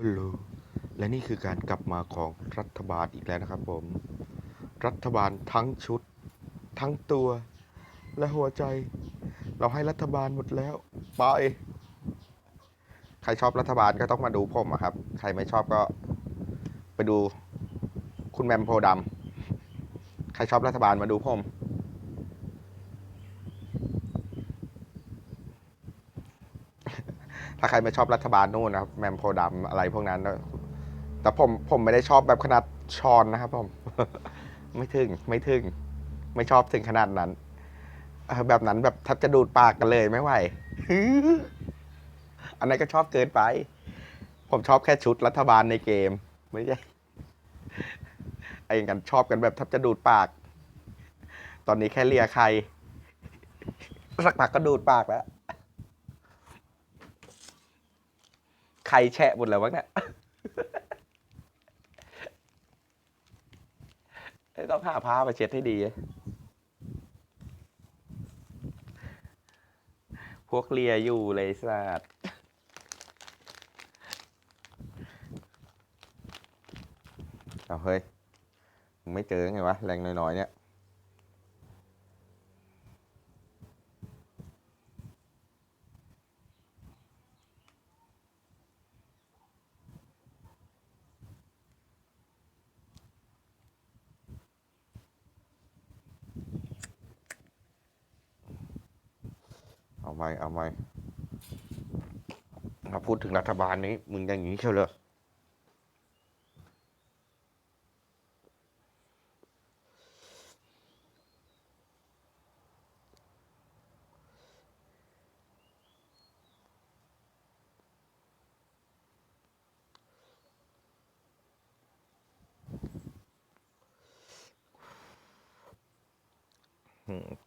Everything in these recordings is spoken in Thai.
ฮัลโหลและนี่คือการกลับมาของรัฐบาลอีกแล้วนะครับผม รัฐบาลทั้งชุด ทั้งตัว และหัวใจ เราให้รัฐบาลหมดแล้วไปใครชอบรัฐบาลก็ต้องมาดูผมอะครับ ใครไม่ชอบก็ไปดูคุณแมมโพดำใครชอบรัฐบาลมาดูผม ถ้าใครไม่ชอบรัฐบาลนู่นนะครับแมมโพธิ์ดำอะไรพวกนั้นนะแต่ผมผมไม่ได้ชอบแบบขนาดชอนนะครับผม ไม่ถึงไม่ถึง ไม่ชอบถึงขนาดนั้นแบบนั้นแบบแทบจะดูดปากกันเลยไม่ไหวอันนั้นก็ชอบเกินไป ผมชอบแค่ชุดรัฐบาลในเกม ไม่ใช่ไอ้กันชอบกันแบบแทบจะดูดปาก ตอนนี้แค่เลียใครสักพักก็ดูดปากแล้ว ใครแฉะหมดแล้ววะเนี่ยต้องหาผ้ามาเช็ดให้ดี พวกเลียอยู่เลยสัตว์เอาเฮ้ย ไม่เจอไงวะ แรงน้อยๆเนี่ย ไหมเอาไหมมาพูดถึงรัฐบาลนี้ มึงอย่างนี้เชียวเลย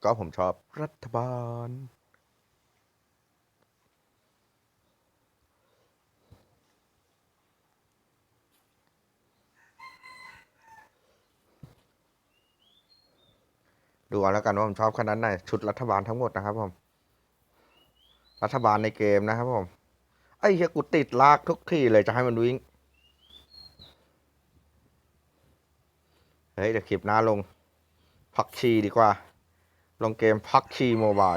ก็ผมชอบรัฐบาล ดูเอาแล้วกันว่าผมชอบขนาดไหนชุดรัฐบาลทั้งหมดนะครับผม รัฐบาลในเกมนะครับผมไอ้เฮียกูติดลากทุกที่เลยจะให้มันวิ่งเฮ้ยเดี๋ยวคลิปหน้าลงพักชีดีกว่า ลงเกมพักชีโมบาย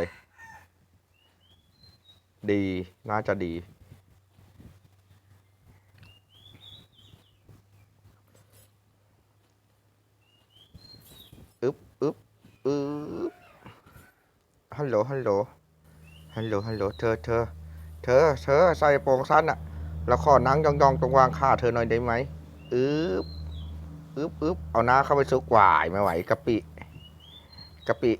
ดี น่าจะดี อึ๊บอึ๊ บอึ๊บฮัลโหล ฮัลโหล ฮัลโหล ฮัลโหล เธอเธอ เธอ เธอ ใส่โปรงสั้นอะแล้วขอนั่งยองๆตรงวางขาเธอหน่อยได้ไหมอึ๊บอึ๊บอึ๊บเอาหน้าเข้าไปซุกหวายไม่ไหวกะปิกะปิ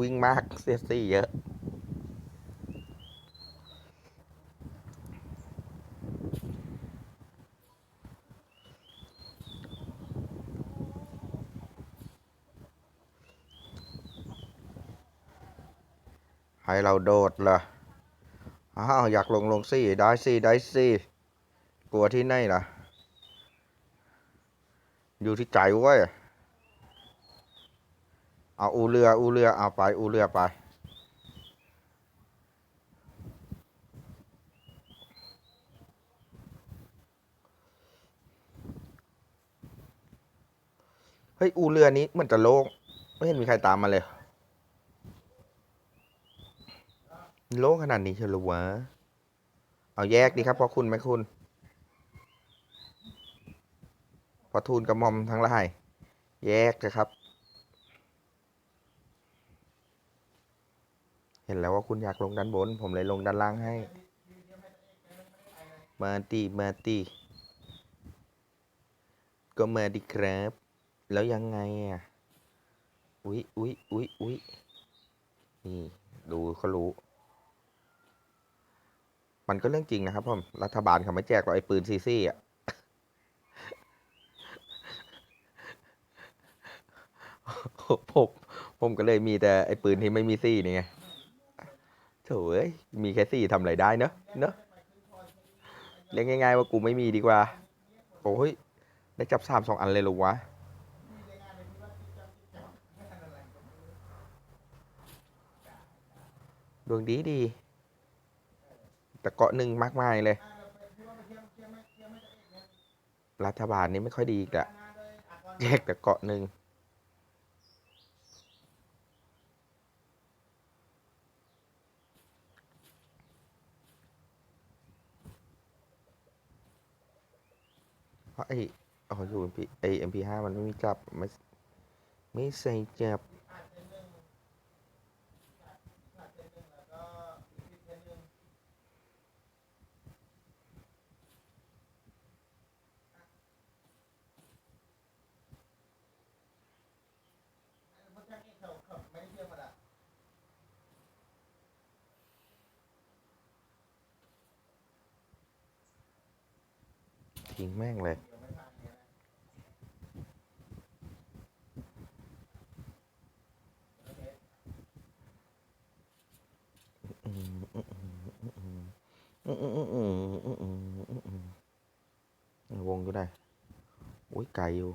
วิ่งมากเสียสี่เยอะ ให้เราโดดเหรออ้าวอยากลงลงสิได้สิได้สิกลัวที่ไหนล่ะ อยู่ที่ใจเว้ยเอาอูเรืออูเรือเอาไปอูเรือไปเฮ้ยอูเรือนี้มันจะโล่งไม่เห็นมีใครตามมาเลย โลขนาดนี้เชียวหรอวะ เอาแยกดีครับพอคุณไหมคุณ พอทูลกระมอมทั้งหลาย แยกนะครับ เห็นแล้วว่าคุณอยากลงด้านบน ผมเลยลงด้านล่างให้ มาตีมาตีก็มาดีครับ แล้วยังไงอะ อุ๊ยอุ๊ยอุ๊ยอุ๊ยนี่ ดูเขารู้ มันก็เรื่องจริงนะครับผมรัฐบาลเขาไม่แจกหรอกไอ้ปืนซีซี่อะผมผมก็เลยมีแต่ไอ้ปืนที่ไม่มีซี่นี่ไงโถเอ้ยมีแค่ซี่ทำอะไรได้เนอะเนอะเรียกง่าย ๆ ว่ากูไม่มีดีกว่าโอ้ยได้จับสามสองอันเลยหรอวะดวงดีดี แต่เกาะหนึ่งมากมายเลย รัฐบาลนี้ไม่ค่อยดีกละแยกแต่เกาะหนึ่งเพราะไอ้อ๋ออยู่ MP ไอ้ MP5 มันไม่มีจับไม่ไม่ใส่จับ ทิ้งแม่งเลย วงอยู่ได้อุ้ยไกลอยู่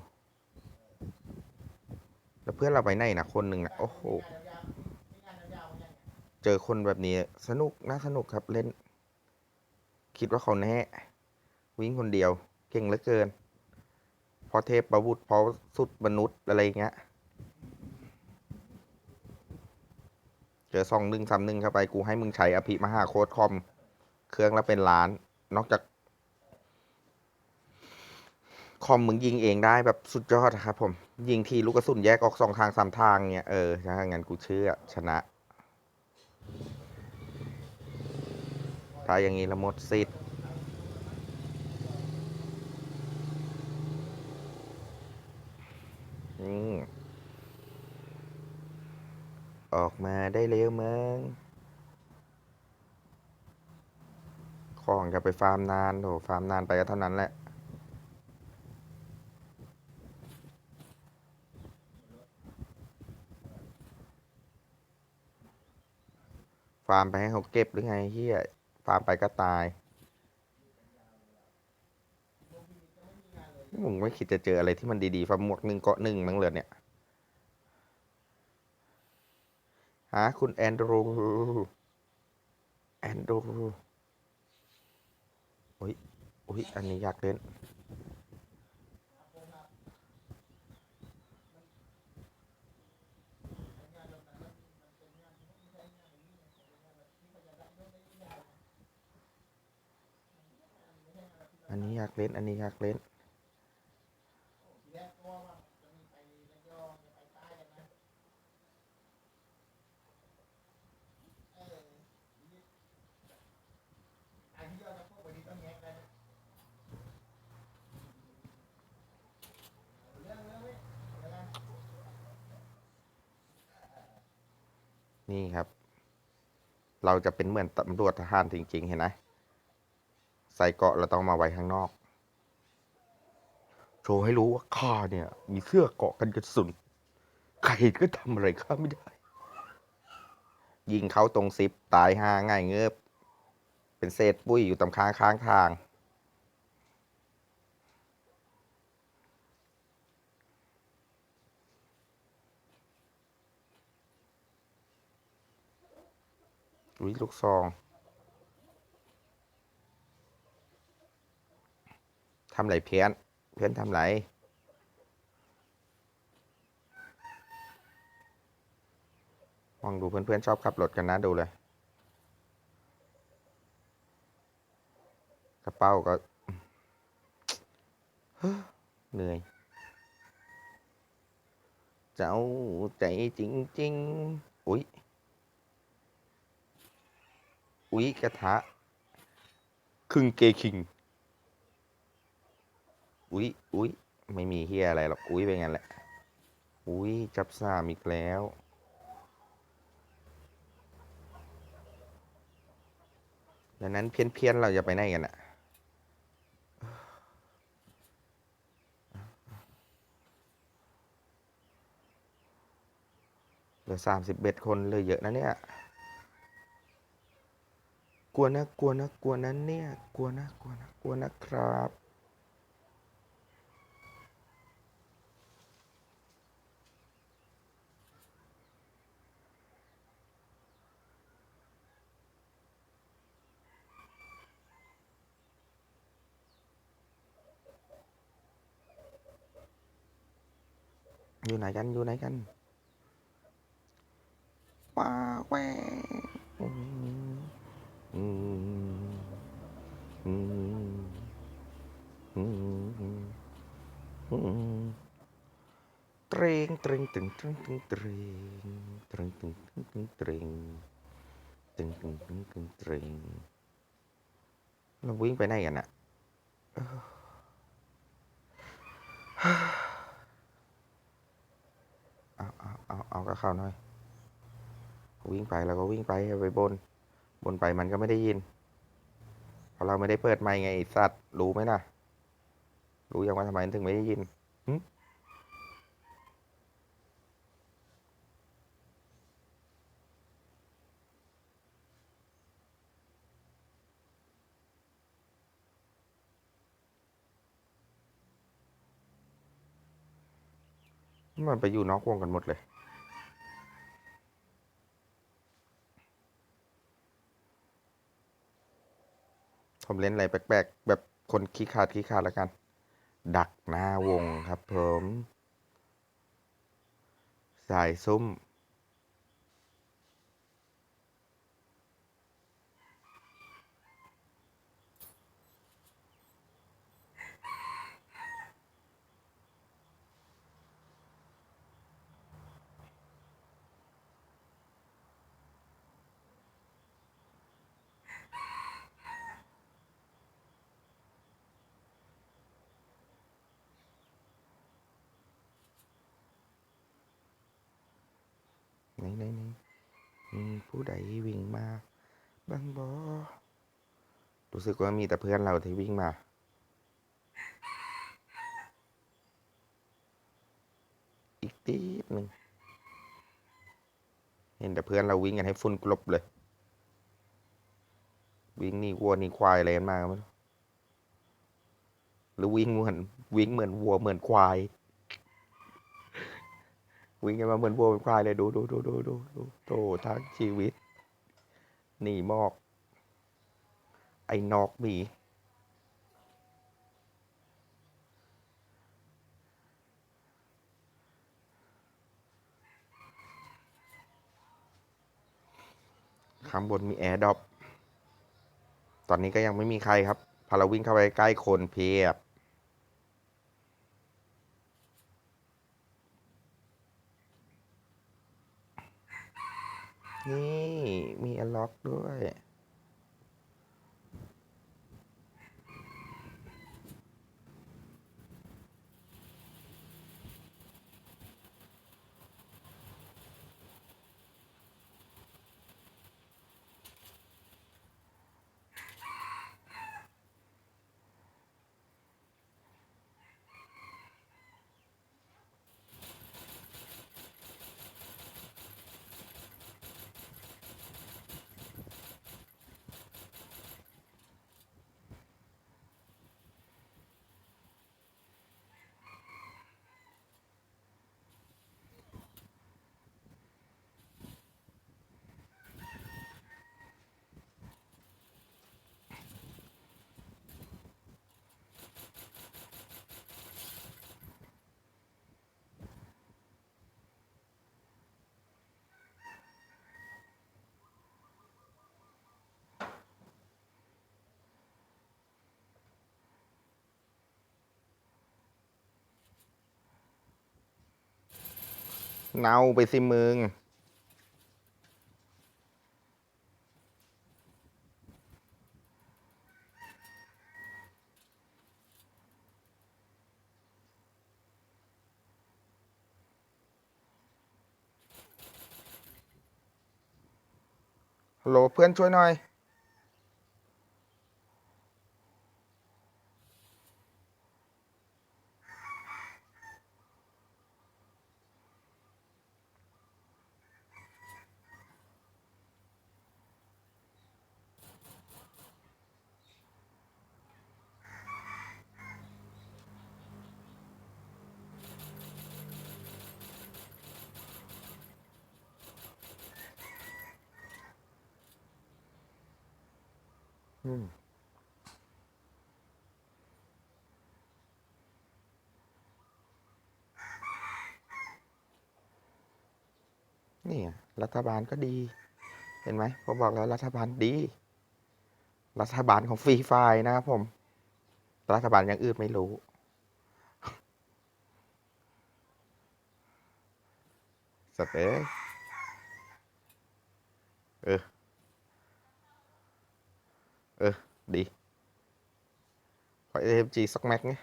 แล้วเพื่อนเราไปไหนนะคนหนึ่งนะโอ้โห เจอคนแบบนี้ สนุก น่าสนุกครับเล่น คิดว่าเขาแน่ วิ่งคนเดียว เก่งเหลือเกิน พอเทพประวุธพอสุดมนุษย์อะไรเงี้ย เจอซองหนึ่งสามหนึ่งเข้าไปกูให้มึงใช้อภิมหาโคตรคอม เครื่องละเป็นล้าน นอกจาก คอมมึงยิงเองได้แบบสุดยอดอะครับผม ยิงทีลูกกระสุนแยกออกสองทางสามทางเนี่ยเออถ้างั้นกูเชื่อชนะถ้าอย่างนี้ละหมดสิทธิ์ อออกมาได้เร็วมั้งของจะไปฟาร์มนานโถฟาร์มนานไปก็เท่านั้นแหละ ฟาร์มไปให้เขาเก็บหรือไงเฮียฟาร์มไปก็ตาย มึงไม่คิดจะเจออะไรที่มันดีๆฟาร์มหมวกหนึ่งเกาะหนึ่งมั้งเลยเนี่ยหาคุณแอนดรูแอนดรูอุ้ยอุ้ยอันนี้อยากเล่นอันนี้อยากเล่น อันนี้อยากเล่นครับ เราจะเป็นเหมือนตำรวจทหารจริงๆ เห็นไหมใส่เกราะเราต้องมาไว้ข้างนอก โชว์ให้รู้ว่าข้าเนี่ย มีเสื้อเกาะกันกระสุนใครก็ทำอะไรข้าไม่ได้ ยิงเขาตรงซิปตายห่าง่ายเงือบเป็นเศษปุ้ยอยู่ตำค้างข้างทาง อุ้ยลูกซองทำไรเพี้ยน เพี้ยนทำไรมองดูเพื่อนๆชอบขับรถกันนะดูเลย กระเป๋าก็เหนื่อย เจ้าใจจริง ๆ อุ๊ย อุ๊ยกระทะครึ่งเกคิง อุ๊ยอุ๊ยไม่มีเฮียอะไรหรอก อุ๊ยเป็นงั้นแหละ อุ๊ยจับสามอีกแล้ว ดังนั้นเพี้ยนๆเราจะไปไหนกันอะเหลือสามสิบเอ็ดคนเลยเยอะนะเนี่ย กลัวนะกลัวนะกลัวนั้นเนี่ย กลัวนะกลัวนะกลัวนะครับ อยู่ไหนกัน อยู่ไหนกันว้าแว รงตรงตึงตึงตึงตรง ตรงตึงตึงตึงตรงตึงตึงตึงตึงตรง เราวิ่งไปไหนกันอะเอาเอาเอาเอากับเข้าหน่อย วิ่งไปแล้วก็วิ่งไปไปบน บนไปมันก็ไม่ได้ยิน เพราะเราไม่ได้เปิดไมค์ไงไอสัตว์รู้ไหมล่ะรู้ยังว่าทำไมถึงไม่ได้ยิน มันไปอยู่นอกวงกันหมดเลย ผมเล่นอะไรแปลกๆ แบบคนขี้ขาดขี้ขาดแล้วกัน ดักหน้าวงครับผม สายซุ้ม ไหนไหนไหนมีผู้ใดวิ่งมาบ้างบอรู้สึกว่ามีแต่เพื่อนเราที่วิ่งมา อีกตีดหนึ่งเห็นแต่เพื่อนเราวิ่งกันให้ฝุ่นกลบเลย วิ่งนี่วัวนี่ควายอะไรกันมาก็ไม่รู้หรือวิ่งเหมือนวิ่งเหมือนวัวเหมือนควาย วิ่งกันมาเหมือนวัวเหมือนควายเลยดูดูดูดูดูดูโตทั้งชีวิต หนีหมอก ไอ้นอกมีข้างบนมีแอร์ดรอปตอนนี้ก็ยังไม่มีใครครับพอเราวิ่งเข้าไปใกล้คนเพียบ นี่ มีอล็อกด้วย เนาไปสิมึง ฮัลโหลเพื่อนช่วยหน่อย อืมนี่รัฐบาลก็ดี เห็นไหมผมบอกแล้วรัฐบาลดี รัฐบาลของฟรีไฟล์นะครับผม รัฐบาลย่างอื่นไม่รู้ สัตว์เอ้ยเออ เออ ดี ขอเอ็มจีสักแม็กไง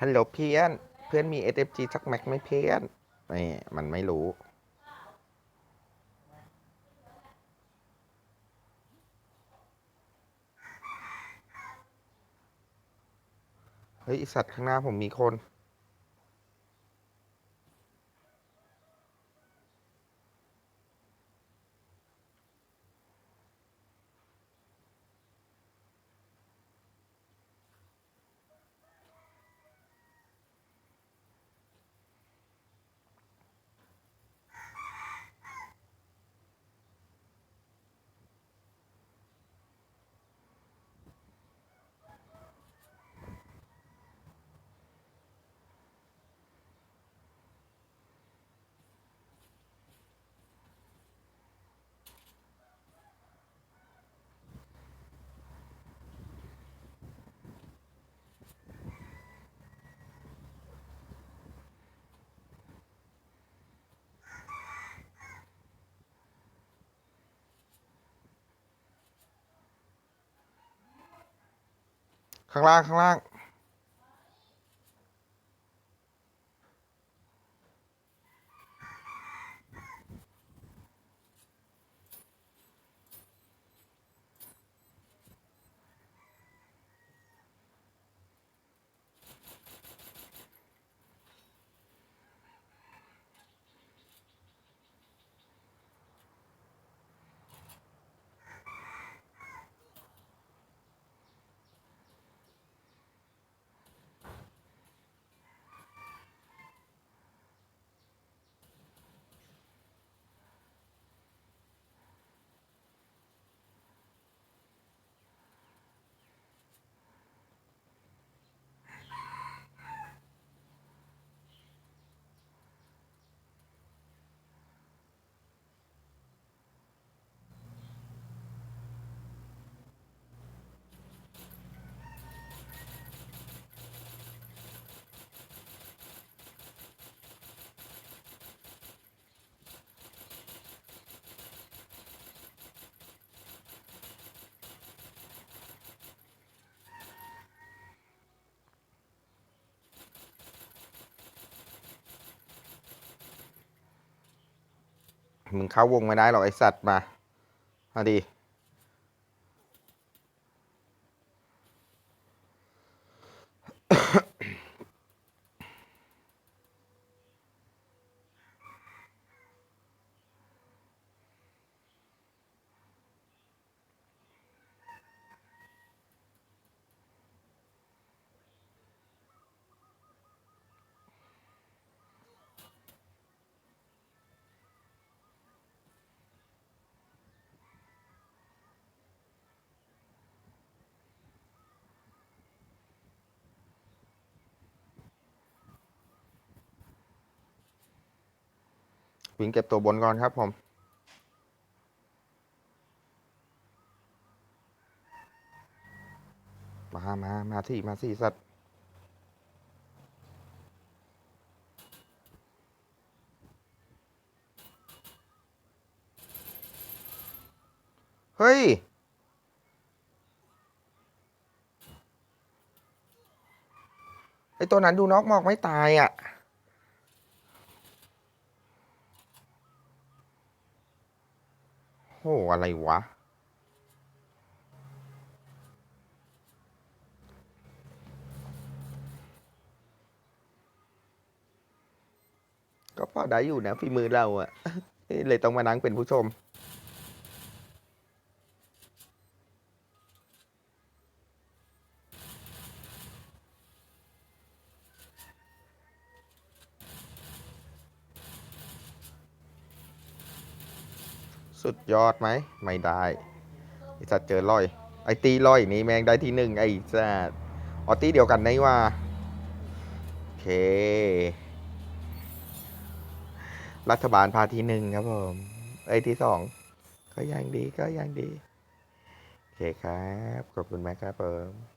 ฮัลโหลเพื่อนเพื่อนมี SFG สักแม็กไหมเพื่อนนี่มันไม่รู้ เฮ้ยไอ้สัตว์ข้างหน้าผมมีคน ข้างล่างข้างล่าง มึงเข้าวงไม่ได้หรอกไอสัตว์มามาดี วิ่งเก็บตัวบนก่อนครับผม มามามาที่มาที่สัตว์เฮ้ย ไอตัวนั้นดูนอกหมอกไม่ตายอะ โหอะไรวะ ก็พอได้อยู่นะฝีมือเราอะเลยต้องมานั่งเป็นผู้ชม สุด ยอดไหม ไม่ได้ไอสัตว์เจอร้อย ไอตีร้อยนี่แมงได้ที่หนึ่งไอสัตว์ออตีเดียวกันนี่ว่าโอเค รัฐบาลพาที่หนึ่งครับผมไอที่สองก็ยังดีก็ยังดี โอเคครับ ขอบคุณมากครับผม